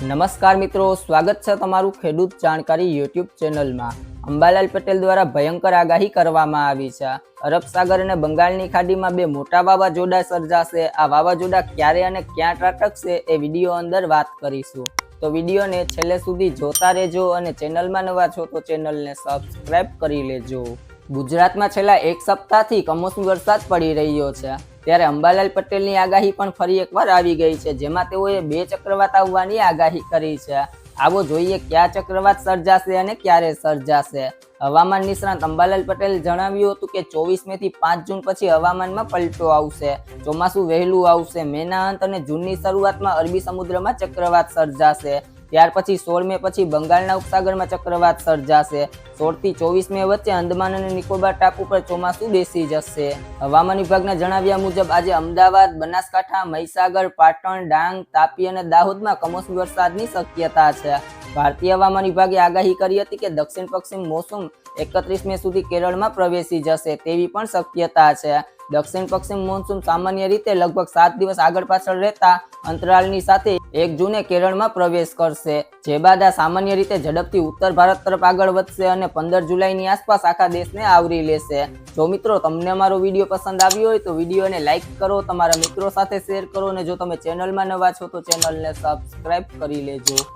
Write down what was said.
નમસ્કાર મિત્રો, સ્વાગત છે તમારું ખેડૂત જાણકારી યુટ્યુબ ચેનલમાં. અંબાલાલ પટેલ દ્વારા ભયંકર આગાહી કરવામાં આવી છે. અરબ સાગર અને બંગાળની ખાડીમાં બે મોટા વાવાઝોડા સર્જાશે. આ વાવાઝોડા ક્યારે અને ક્યાં ત્રાટકશે એ વીડિયો અંદર વાત કરીશું. તો વિડીયોને છેલ્લે સુધી જોતા રહેજો અને ચેનલમાં નવા છો તો ચેનલને સબસ્ક્રાઈબ કરી લેજો. ગુજરાતમાં છેલ્લા એક સપ્તાહથી કમોસમી વરસાદ પડી રહ્યો છે. ત્યારે અંબાલાલ પટેલની આગાહી પણ ફરી એકવાર આવી ગઈ છે, જેમાં તેઓએ બે ચક્રવાત આવવાની આગાહી કરી છે. આવો જોઈએ કયા ચક્રવાત સર્જાશે અને ક્યારે સર્જાશે. હવામાન નિષ્ણાંત અંબાલાલ પટેલ જણાવ્યું હતું કે ચોવીસ મે થી પાંચ જૂન પછી હવામાનમાં પલટો આવશે. ચોમાસું વહેલું આવશે. મેના અંત અને જૂનની શરૂઆતમાં અરબી સમુદ્રમાં ચક્રવાત સર્જાશે. ત્યાર પછી સોળ મે પછી બંગાળના ઉપસાગરમાં ચક્રવાત સર્જાશે. સોળથી ચોવીસ મે વચ્ચે અંદમાન અને નિકોબાર ટાપુ પર ચોમાસું બેસી જશે. હવામાન વિભાગના જણાવ્યા મુજબ આજે અમદાવાદ, બનાસકાંઠા, મહીસાગર, પાટણ, ડાંગ, તાપી અને દાહોદમાં કમોસમી વરસાદની શક્યતા છે. ભારતીય હવામાન વિભાગે આગાહી કરી હતી કે દક્ષિણ પશ્ચિમ મોસમ એકત્રીસ મે સુધી કેરળમાં પ્રવેશી જશે તેવી પણ શક્યતા છે. દક્ષિણ પશ્ચિમ મોન્સૂન સામાન્ય રીતે લગભગ સાત દિવસ આગળ પાછળ રહેતા અંતરાલની સાથે એક જૂને કેરળમાં પ્રવેશ કરશે, જે બાદ આ સામાન્ય રીતે ઝડપથી ઉત્તર ભારત તરફ આગળ વધશે અને પંદર જુલાઈની આસપાસ આખા દેશને આવરી લેશે. જો મિત્રો તમને અમારો વીડિયો પસંદ આવ્યો હોય તો વિડીયોને લાઇક કરો, તમારા મિત્રો સાથે શેર કરો અને જો તમે ચેનલમાં નવા છો તો ચેનલને સબસ્ક્રાઇબ કરી લેજો.